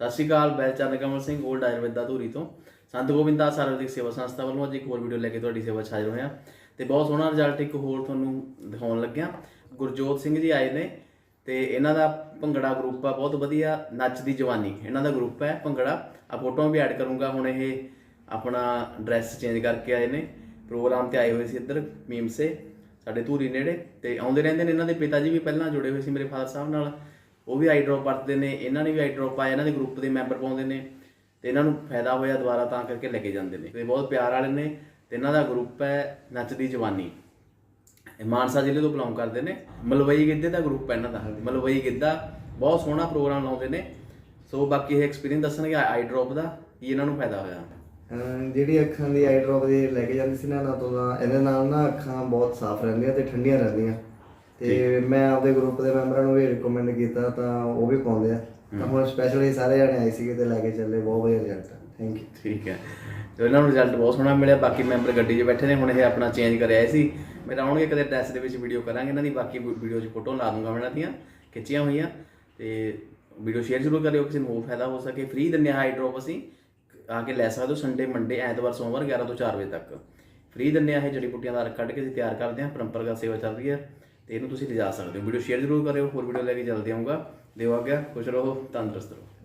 ਸਤਿ ਸ਼੍ਰੀ ਅਕਾਲ, ਮੈਂ ਚੰਦ ਕਮਲ ਸਿੰਘ 올ਡ ਆਯੁਰਵੇਦਾ ਧੂਰੀ ਤੋਂ। ਸੰਤ ਗੋਬਿੰਦਾਸ ਆਯੁਰਵੈਦਿਕ ਸੇਵਾ ਸੰਸਥਾ ਵੱਲੋਂ ਅੱਜ ਇੱਕ ਹੋਰ ਵੀਡੀਓ ਲੈ ਕੇ ਤੁਹਾਡੀ ਸੇਵਾ 'ਚ ਹਾਜ਼ਰ ਹੋਇਆ ਤੇ ਬਹੁਤ ਸੋਹਣਾ ਰਿਜ਼ਲਟ ਇੱਕ ਹੋਰ ਤੁਹਾਨੂੰ ਦਿਖਾਉਣ ਲੱਗਿਆ। ਗੁਰਜੋਤ ਸਿੰਘ ਜੀ ਆਏ ਨੇ ਤੇ ਇਹਨਾਂ ਦਾ ਭੰਗੜਾ ਗਰੁੱਪ ਆ, ਬਹੁਤ ਵਧੀਆ ਨੱਚਦੀ ਜਵਾਨੀ। ਇਹਨਾਂ ਦਾ ਗਰੁੱਪ ਹੈ ਭੰਗੜਾ। ਆ ਫੋਟੋਆਂ ਵੀ ਐਡ ਕਰੂੰਗਾ, ਹੁਣ ਇਹ ਆਪਣਾ ਡਰੈਸ ਚੇਂਜ ਕਰਕੇ ਆਏ ਨੇ। ਪ੍ਰੋਗਰਾਮ ਤੇ ਆਏ ਹੋਏ ਸੀ ਇੱਧਰ ਮੀਮਸੇ ਸਾਡੇ ਧੂਰੀ ਨੇੜੇ। ਤੇ ਆਉਂਦੇ ਰਹਿੰਦੇ ਨੇ ਇਹਨਾਂ ਦੇ ਪਿਤਾ ਜੀ ਵੀ ਪਹਿਲਾਂ ਜੁੜੇ ਹੋਏ ਸੀ ਮੇਰੇ ਫਾਦਰ ਸਾਹਿਬ ਨਾਲ। ਉਹ ਵੀ ਆਈ ਡ੍ਰੌਪ ਵਰਤਦੇ ਨੇ, ਇਹਨਾਂ ਨੇ ਵੀ ਆਈ ਡ੍ਰੌਪ ਪਾਇਆ, ਇਹਨਾਂ ਦੇ ਗਰੁੱਪ ਦੇ ਮੈਂਬਰ ਪਾਉਂਦੇ ਨੇ, ਤੇ ਇਹਨਾਂ ਨੂੰ ਫਾਇਦਾ ਹੋਇਆ ਦੁਬਾਰਾ ਤਾਂ ਕਰਕੇ ਲੈ ਕੇ ਜਾਂਦੇ ਨੇ। ਤੇ ਬਹੁਤ ਪਿਆਰ ਵਾਲੇ ਨੇ, ਤੇ ਇਹਨਾਂ ਦਾ ਗਰੁੱਪ ਹੈ ਨੱਚਦੀ ਜਵਾਨੀ। ਮਾਨਸਾ ਜ਼ਿਲ੍ਹੇ ਤੋਂ ਬਿਲੋਂਗ ਕਰਦੇ ਨੇ। ਮਲਵਈ ਗਿੱਧੇ ਦਾ ਗਰੁੱਪ ਹੈ ਇਹਨਾਂ ਦਾ। ਮਲਵਈ ਗਿੱਧਾ ਬਹੁਤ ਸੋਹਣਾ ਪ੍ਰੋਗਰਾਮ ਲਾਉਂਦੇ ਨੇ। ਸੋ ਬਾਕੀ ਇਹ ਐਕਸਪੀਰੀਅੰਸ ਦੱਸਣਗੇ ਆਈ ਡ੍ਰੌਪ ਦਾ, ਕੀ ਇਹਨਾਂ ਨੂੰ ਫਾਇਦਾ ਹੋਇਆ। ਜਿਹੜੀ ਅੱਖਾਂ ਦੀ ਆਈ ਡ੍ਰੌਪ ਦੇ ਲੈ ਕੇ ਜਾਂਦੀ ਸੀ ਨਾ ਨਾ ਤੋਂ ਤਾਂ ਇਹਦੇ ਨਾਲ ਨਾ ਅੱਖਾਂ ਬਹੁਤ ਸਾਫ਼ ਰਹਿੰਦੀਆਂ ਤੇ ਠੰਡੀਆਂ ਰਹਿੰਦੀਆਂ। ਤੇ ਮੈਂ ਆਪਦੇ ਗਰੁੱਪ ਦੇ ਮੈਂਬਰਾਂ ਨੂੰ ਵੀ ਰეკਮੈਂਡ ਕੀਤਾ ਤਾਂ ਉਹ ਵੀ ਪਾਉਂਦੇ ਆ। ਤਾਂ ਹੁਣ ਸਪੈਸ਼ਲੀ ਸਾਰੇ ਜਣੇ ਆਏ ਸੀਗੇ ਤੇ ਲੈ ਕੇ ਚੱਲੇ ਬਹੁਤ ਵਧੀਆ ਰਿਜ਼ਲਟ ਥੈਂਕ ਯੂ ਠੀਕ ਹੈ। ਤੇ ਇਹਨਾਂ ਨੂੰ ਰਿਜ਼ਲਟ ਬਹੁਤ ਸੋਹਣਾ ਮਿਲਿਆ ਬਾਕੀ ਮੈਂਬਰ ਗੱਡੀ 'ਚ ਬੈਠੇ ਨੇ ਹੁਣ ਇਹ ਆਪਣਾ ਚੇਂਜ ਕਰਿਆ ਸੀ। ਮੇਰਾ ਆਉਣਗੇ ਕਦੇ ਡਰੈਸ ਦੇ ਵਿੱਚ ਵੀਡੀਓ ਕਰਾਂਗੇ ਇਹਨਾਂ ਦੀ ਬਾਕੀ ਵੀਡੀਓ 'ਚ ਫੋਟੋ ਲਾ ਦੂੰਗਾ ਮੈਂ ਇਹਨਾਂ ਦੀਆਂ ਖਿੱਚੀਆਂ ਹੋਈਆਂ। ਤੇ ਵੀਡੀਓ ਸ਼ੇਅਰ ਜ਼ਰੂਰ ਕਰਿਓ ਕਿਸੇ ਨੂੰ ਫਾਇਦਾ ਹੋ ਸਕੇ। ਫ੍ਰੀ ਦਿੰਦੇ ਹਾਂ ਡ੍ਰੌਪ ਅਸੀਂ ਆ ਕੇ ਲੈ ਸਕਦੇ ਹੋ ਸੰਡੇ ਮੰਡੇ ਐਤਵਾਰ ਸੋਮਵਾਰ 11 ਤੋਂ 4 ਵਜੇ ਤੱਕ। ਫ੍ਰੀ ਦਿੰਦੇ ਆ ਇਹ ਜੜੀ ਬੂਟੀਆਂ ਦਾ ਅਰਕ ਕੱਢ ਕੇ ਅਸੀਂ ਤਿਆਰ ਕਰਦੇ ਹਾਂ ਪਰੰਪਰਾਗਤ ਸੇਵਾ ਚੱਲ ਰਹੀ ਹੈ। ਤੇ ਇਹਨੂੰ ਤੁਸੀਂ ਲਿਜਾ ਸਕਦੇ ਹੋ। ਵੀਡੀਓ ਸ਼ੇਅਰ ਜ਼ਰੂਰ ਕਰਿਓ, ਹੋਰ ਵੀਡੀਓ ਲੈ ਕੇ ਜਲਦੀ ਆਉਂਗਾ। ਦਿਓ ਆਗਿਆ ਖੁਸ਼ ਰਹੋ, ਤੰਦਰੁਸਤ ਰਹੋ।